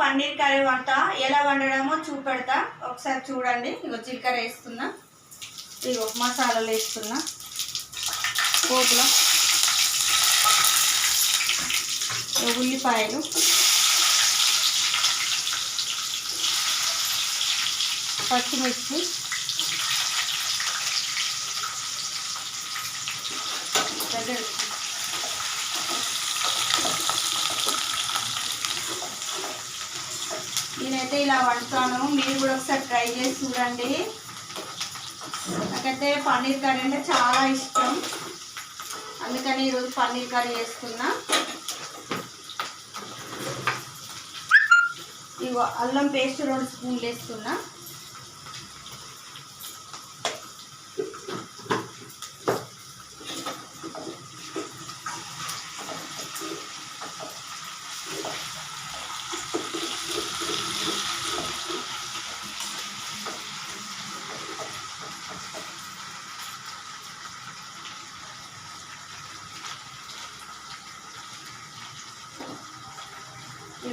Paneer curry వంట ఎలా వండడమో చూపెడతా. ఒకసారి చూడండి. ఇగో జీలకర్ర వేస్తున్నా. ఇగో మసాలాలు వేస్తున్నా. పోపులో ఉల్లిపాయలు. పచ్చిమిర్చి. దగ్గర నేనైతే ఇలా వండుతాను. మీరు కూడా ఒకసారి ట్రై చేసి చూడండి. నాకైతే పన్నీర్ కర్రీ అంటే చాలా ఇష్టం. అందుకని ఈరోజు పన్నీర్ కర్రీ చేసుకున్నా. ఇగో అల్లం పేస్ట్ రెండు స్పూన్లు వేస్తున్నా.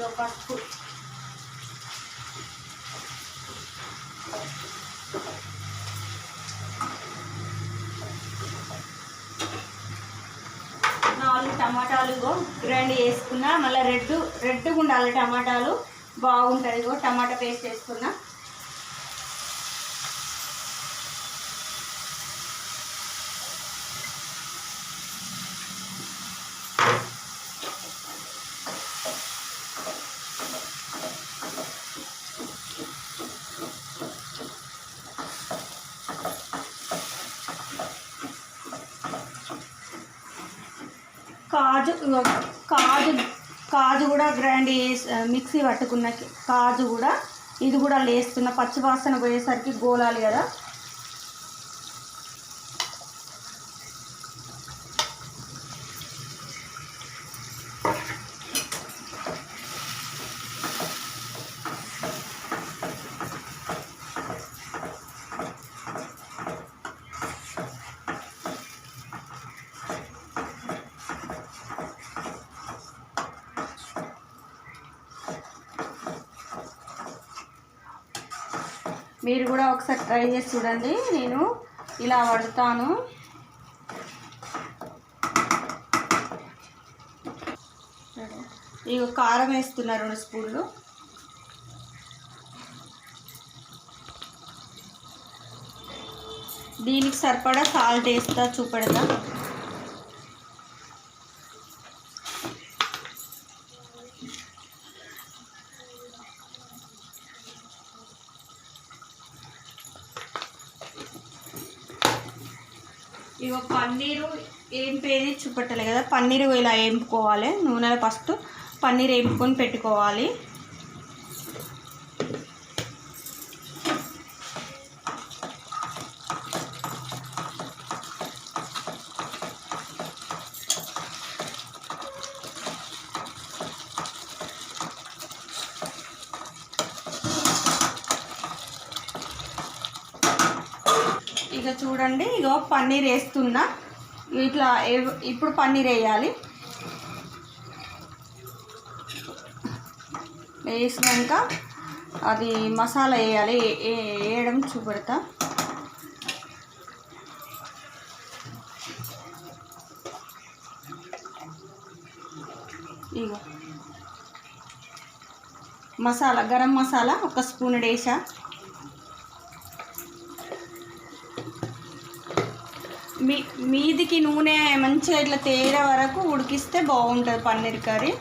ఇగో పసుపు నాలుగు టమాటాలు ఇగో గ్రైండ్ చేసుకున్నా. మళ్ళీ రెడ్ రెడ్గా ఉండాలి టమాటాలు. బాగుంటుంది ఇగో టమాటా పేస్ట్ వేసుకున్నా కాజు కాజు కాజు కూడా గ్రైండ్ చేసి మిక్సీ పట్టుకున్న కాజు కూడా ఇది కూడా లేస్తున్న పచ్చి వాసన పోయేసరికి గోలాలి కదా. మీరు కూడా ఒకసారి ట్రై చేసి చూడండి. నేను ఇలా వడతాను. ఇక కారం వేస్తున్నా రెండు స్పూన్లు. దీనికి సరిపడా సాల్ట్ వేస్తా చూపెడతా. ఇగో పన్నీరు ఏంపేది చూపెట్టలే కదా. పన్నీరు ఇలా వేపుకోవాలి నూనెలో ఫస్ట్ పన్నీర్ వేపుకొని పెట్టుకోవాలి. ఇక చూడండి ఇగో పన్నీర్ వేస్తున్నా. ఇట్లా ఏ- ఇప్పుడు పన్నీర్ వేయాలి. వేసినాక అది మసాలా వేయాలి. వేయడం చూపెడతా. ఇగో. మసాలా గరం మసాలా ఒక స్పూన్ వేసా. మీ మీదికి నూనె మంచిగా ఇట్లా తేరే వరకు ఉడికిస్తే బాగుంటుంది పన్నీర్ కర్రీ.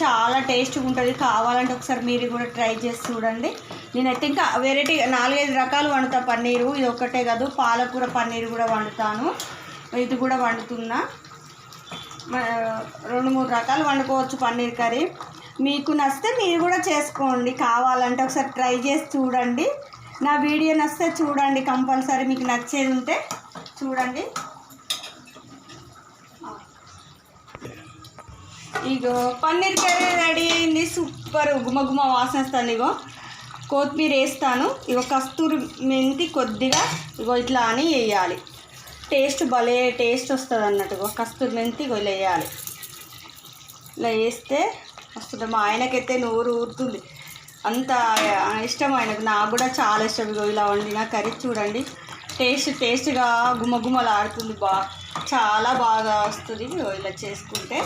చాలా టేస్ట్గా ఉంటుంది. కావాలంటే ఒకసారి మీరు కూడా ట్రై చేసి చూడండి. నేనైతే ఇంకా వెరైటీ నాలుగైదు రకాలు వండుతా పన్నీరు. ఇది ఒకటే కాదు పాలకూర పన్నీర్ కూడా వండుతాను. ఇది కూడా వండుతున్నా. రెండు మూడు రకాలు వండుకోవచ్చు పన్నీర్ కర్రీ. మీకు నచ్చితే మీరు కూడా చేసుకోండి. కావాలంటే ఒకసారి ట్రై చేసి చూడండి. నా వీడియో నచ్చితే చూడండి. కంపల్సరీ మీకు నచ్చేది ఉంటే చూడండి. ఇగో పన్నీర్ కర్రీ రెడీ అయింది. సూపర్. గుమ వాసన వస్తుంది ఇగో. కొత్తిమీర వేస్తాను. ఇగో కస్తూరి మెంతి కొద్దిగా ఇగో ఇట్లా అని వేయాలి. టేస్ట్ భలే టేస్ట్ వస్తుంది అన్నట్టు ఇగో కస్తూరి మెంతి ఇగో ఇలా వేయాలి. ఇలా వేస్తే వస్తుంది. మా ఆయనకైతే నోరు ఊరుతుంది. అంత ఇష్టం ఆయనకు. నాకు కూడా చాలా ఇష్టం ఇగో ఇలా వండిన కర్రీ. చూడండి. టేస్ట్ టేస్ట్గా గుమ్మగుమ్మలాడుతుంది బా. చాలా బాగా వస్తుంది ఇలా చేసుకుంటే.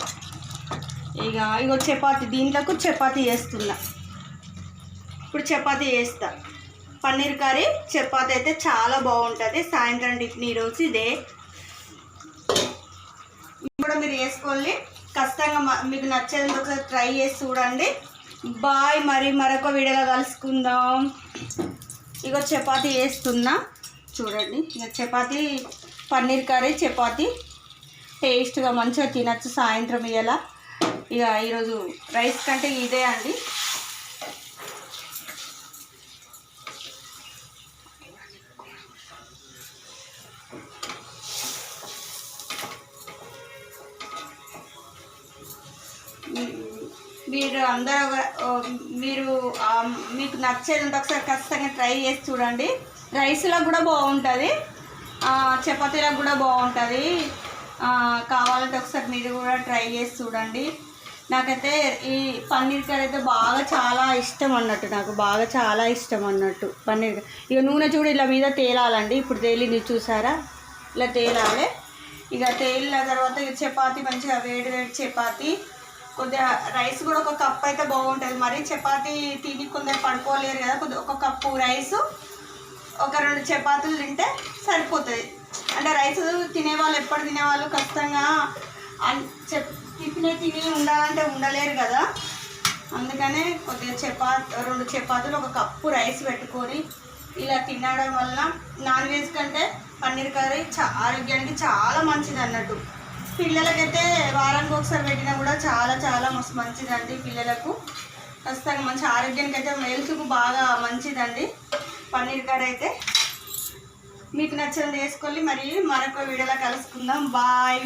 ఇక ఇగో చపాతి దీంట్లోకి చపాతి వేస్తున్నా ఇప్పుడు చపాతి వేస్తా పన్నీర్ కర్రీ చపాతి అయితే చాలా బాగుంటుంది. సాయంత్రం టిఫిన్ ఈరోజు ఇదే. కూడా మీరు వేసుకోండి ఖచ్చితంగా మీకు నచ్చేది ఒకసారి ట్రై చేసి చూడండి. బాయ్ మరి మరొక వీడియోలో కలుసుకుందాం. ఇగో చపాతి వేస్తున్నా చూడండి. ఇంకా చపాతీ పన్నీర్ కర్రీ చపాతీ. టేస్ట్గా మంచిగా తినచ్చు సాయంత్రం ఇయ్యాల. ఇక ఈరోజు రైస్ కంటే ఇదే అండి. మీరు అందరూ మీరు మీకు నచ్చేది ఉంటే ఒకసారి ఖచ్చితంగా ట్రై చేసి చూడండి. రైస్లో కూడా బాగుంటుంది. చపాతీలకు కూడా బాగుంటుంది. కావాలంటే ఒకసారి మీరు కూడా ట్రై చేసి చూడండి. నాకైతే ఈ పన్నీర్ కర్రీ అయితే బాగా చాలా ఇష్టం అన్నట్టు నాకు బాగా చాలా ఇష్టం అన్నట్టు. పన్నీర్ కర్రీ. ఇక నూనె చూడు ఇలా మీద తేలాలండి. ఇప్పుడు తేలింది చూసారా? ఇలా తేలాలి. ఇక తేలిన తర్వాత ఇక చపాతీ మంచిగా వేడి వేడి చపాతీ కొద్దిగా రైస్ కూడా ఒక కప్ అయితే బాగుంటుంది. మరి చపాతీ తిని కొందరు పడుకోలేరు కదా కొద్దిగా ఒక కప్పు రైస్ ఒక రెండు చపాతీలు తింటే సరిపోతుంది. అంటే రైస్ తినేవాళ్ళు ఎప్పుడు తినేవాళ్ళు ఖచ్చితంగా చెప్ టిఫినే తిని ఉండాలంటే ఉండలేరు కదా. అందుకనే కొద్దిగా చపాతీ రెండు చపాతీలు ఒక కప్పు రైస్ పెట్టుకొని ఇలా తినడం వల్ల నాన్ వెజ్ కంటే పన్నీర్ కర్రీ చా ఆరోగ్యానికి చాలా మంచిది అన్నట్టు. పిల్లలకైతే వారానికి ఒకసారి పెట్టినా కూడా చాలా చాలా మస్తు మంచిదండి పిల్లలకు. ఖచ్చితంగా మంచి ఆరోగ్యానికి అయితే హెల్త్కు బాగా మంచిదండి. పన్నీర్ కర్రీ అయితే మీకు నచ్చినది వేసుకోవాలి మరి మరొక వీడియోలో కలుసుకుందాం. బాయ్.